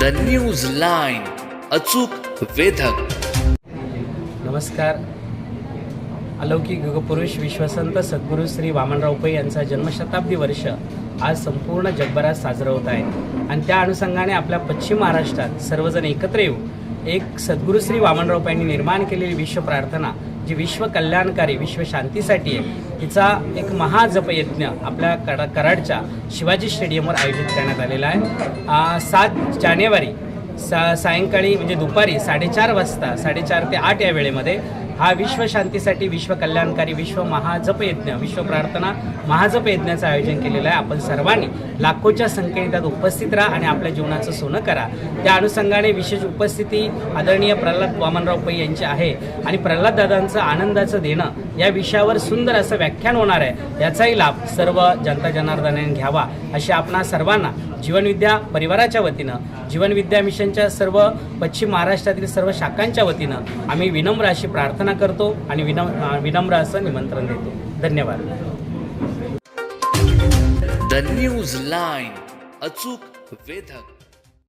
The news line अचूक वेधक. नमस्कार. अलौकिक युगपुरुष विश्वसंत सद्गुरू श्री वामनराव पै यांचा जन्मशताब्दी वर्ष आज संपूर्ण जगभरात साजरं होत आहे. आणि त्या अनुषंगाने आपल्या पश्चिम महाराष्ट्रात सर्वजण एकत्र येऊ एक सद्गुरु श्री वामनराव पैंनी निर्माण केलेली विश्व प्रार्थना जी विश्व कल्याणकारी विश्व शांतीसाठी आहे तिचा एक महाजपयज्ञ आपल्या कड कराडच्या शिवाजी स्टेडियमवर आयोजित करण्यात आलेला आहे. सात जानेवारी सा सायंकाळी म्हणजे दुपारी साडेचार वाजता साडेचार ते आठ या वेळेमध्ये हा विश्व शांतीसाठी विश्व कल्याणकारी विश्व महाजपयज्ञ विश्व प्रार्थना महाजपयज्ञाचं आयोजन केलेलं आहे. आपण सर्वांनी लाखोच्या संख्येने त्यात उपस्थित राहा आणि आपल्या जीवनाचं सोनं करा. त्या अनुषंगाने विशेष उपस्थिती आदरणीय प्रल्हाद वामनराव पै यांची आहे आणि प्रल्हाद दादांचं आनंदाचं देणं या विषयावर सुंदर असं व्याख्यान होणार आहे. याचाही लाभ सर्व जनता जनार्दनाने घ्यावा अशी आपणा सर्वांना जीवनविद्या परिवाराच्या वतीनं जीवनविद्या मिशनच्या सर्व पश्चिम महाराष्ट्रातील सर्व शाखांच्या वतीनं आम्ही विनम्र अशी प्रार्थना प्रार्थना करतो आणि विनम विनम्र असं निमंत्रण देतो. धन्यवाद. द न्यूज लाईन अचूक वेधक.